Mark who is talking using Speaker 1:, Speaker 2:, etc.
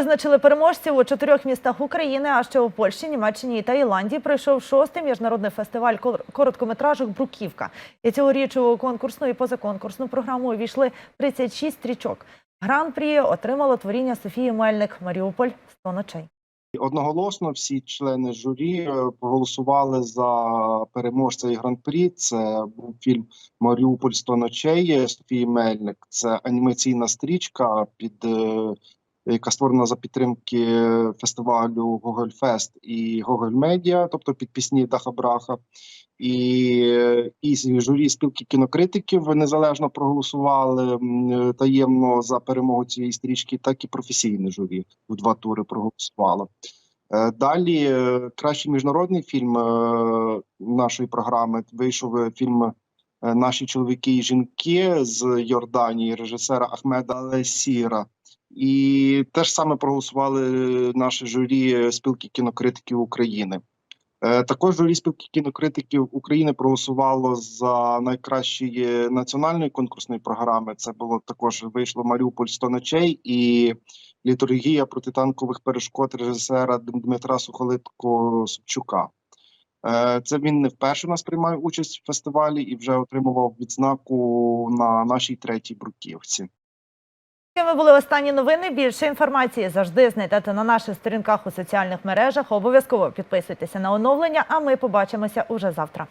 Speaker 1: Визначили переможців у чотирьох містах України, а ще у Польщі, Німеччині та Ірландії пройшов шостий міжнародний фестиваль кор- короткометражок Бруківка. І цьогоріч у конкурсну і позаконкурсну програму увійшли 36 стрічок. Гран-прі отримало творіння Софії Мельник Маріуполь «100 ночей.
Speaker 2: Одноголосно всі члени журі е, проголосували за переможця і гран-прі. Це був фільм Маріуполь 100 ночей Софії Мельник. Це анімаційна стрічка, під е, яка створена за підтримки фестивалю Гогольфест і Гоголь Медіа, тобто під пісні Даха Браха. І, і журі спілки кінокритиків незалежно проголосували таємно за перемогу цієї стрічки, так і професійне журі у два тури проголосувало. Е, Далі е, кращий міжнародний фільм е, нашої програми вийшов фільм Наші чоловіки і жінки з Йорданії режисера Ахмеда Алесіра. І теж саме проголосували наше журі е, спілки кінокритиків України. Е, Також журі спілки кінокритиків України проголосувало за найкращі національної конкурсної програми. Це було також вийшло Маріуполь 100 ночей і літургія протитанкових перешкод режисера Дмитра Сухолитко Собчука. Е, Це він не вперше у нас приймає участь в фестивалі і вже отримував відзнаку на нашій третій бруківці.
Speaker 1: Такими були останні новини. Більше інформації завжди знайдете на наших сторінках у соціальних мережах. Обов'язково підписуйтеся на оновлення, а ми побачимося уже завтра.